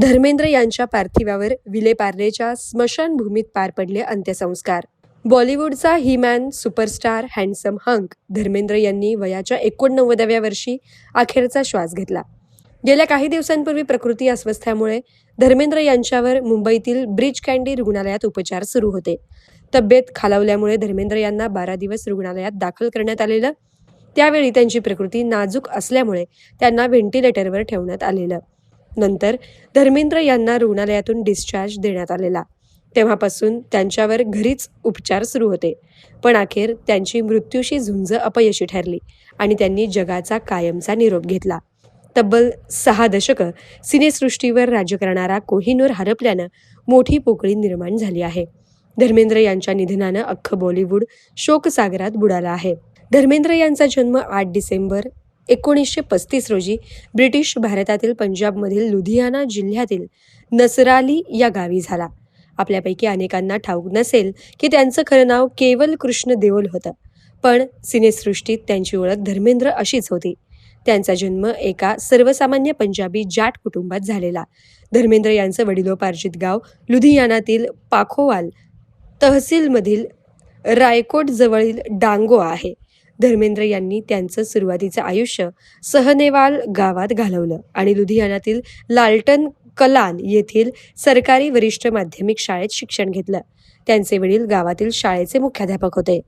धर्मेंद्र यांच्या पार्थिवावर विलेपार्लेच्या स्मशानभूमीत पार पडले अंत्यसंस्कार. बॉलिवूडचा he man superstar handsome hunk Dharmendra यांनी वयाच्या एकोणनव्वदाव्या वर्षी अखेरचा श्वास घेतला. गेल्या काही दिवसांपूर्वी प्रकृती अस्वस्थ्यामुळे धर्मेंद्र यांच्यावर मुंबईतील ब्रिज कँडी रुग्णालयात उपचार सुरू होते. तब्येत खालावल्यामुळे धर्मेंद्र यांना बारा दिवस रुग्णालयात दाखल करण्यात आलेलं. त्यावेळी त्यांची प्रकृती नाजूक असल्यामुळे त्यांना व्हेंटिलेटरवर ठेवण्यात आलेलं. नंतर धर्मेंद्र यांना रुग्णालयातून डिस्चार्ज देण्यात आलेला. तेव्हापासून त्यांच्यावर घरीच उपचार सुरू होते. पण अखेर त्यांची मृत्यूशी झुंज अपयशी ठरली आणि त्यांनी जगाचा कायमचा निरोप घेतला. तब्बल सहा दशकं सिनेसृष्टीवर राज्य करणारा कोहिनूर हरपल्यानं मोठी पोकळी निर्माण झाली आहे. धर्मेंद्र यांच्या निधनानं अख्खं बॉलिवूड शोकसागरात बुडाला आहे. धर्मेंद्र यांचा जन्म आठ डिसेंबर एकोणीसशे पस्तीस रोजी ब्रिटिश भारतातील पंजाबमधील लुधियाना जिल्ह्यातील नसराली या गावी झाला. आपल्यापैकी अनेकांना ठाऊक नसेल की त्यांचं खरं नाव केवल कृष्ण देओल होतं. पण सिनेसृष्टीत त्यांची ओळख धर्मेंद्र अशीच होती. त्यांचा जन्म एका सर्वसामान्य पंजाबी जाट कुटुंबात झालेला. धर्मेंद्र यांचं वडिलोपार्जित गाव लुधियानातील पाखोवाल तहसीलमधील रायकोट जवळील डांगो आहे. धर्मेंद्र यांनी त्यांचं सुरुवातीचं आयुष्य सहनेवाल गावात घालवलं. आणि लुधियानातील लालटन कलान येथील सरकारी वरिष्ठ माध्यमिक शाळेत शिक्षण घेतलं. त्यांचे वडील गावातील शाळेचे मुख्याध्यापक होते.